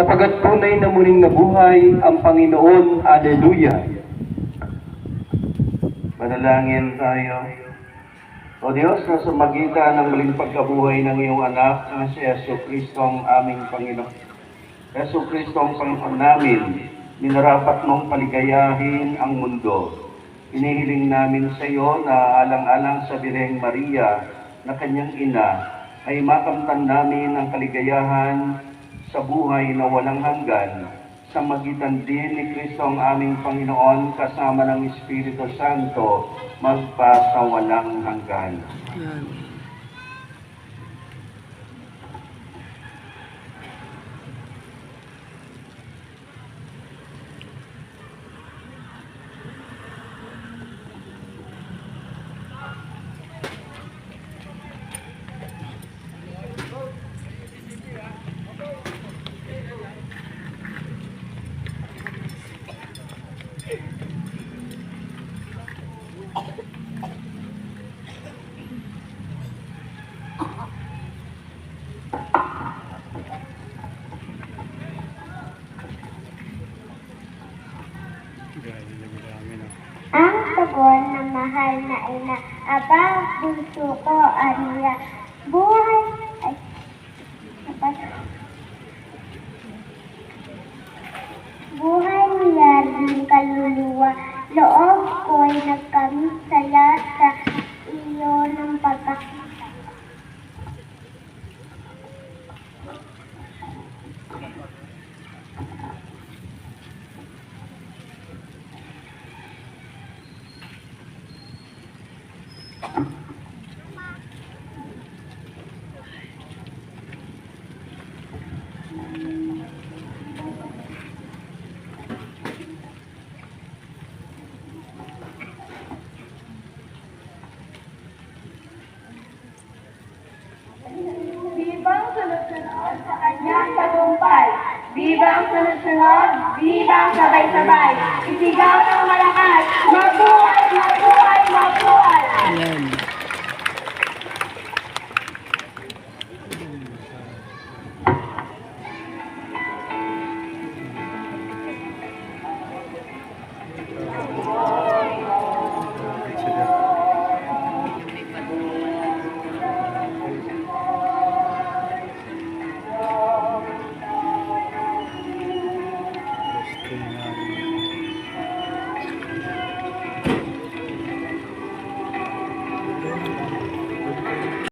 sapagat tunay na muling nabuhay ang Panginoon. Alleluia. Manalangin tayo. O Diyos, na sa magitan ng muling pagkabuhay ng iyong anak na si Yeso Kristo ang aming Panginoon. Yeso Kristo ang Panginoon namin, minarapat mong paligayahin ang mundo. Inihiling namin sa iyo na alang-alang sa Birheng Maria na kanyang ina ay makamtan namin ang kaligayahan sa buhay na walang hanggan sa magitan din ni Kristo ang aming Panginoon kasama ng Espiritu Santo magpa sa walang hanggan. Ang tugon ng mahal na ina, Aba, bunso ko, Aria, buhay, ay, buhay niya ng kaluluwa, loob ko'y nagkamit saya sa iyo ng pagkakita. Bibang sunod-sunod. Bibang sabay-sabay. Isigaw ng malakas, mabuhay, mabuhay, mabuhay!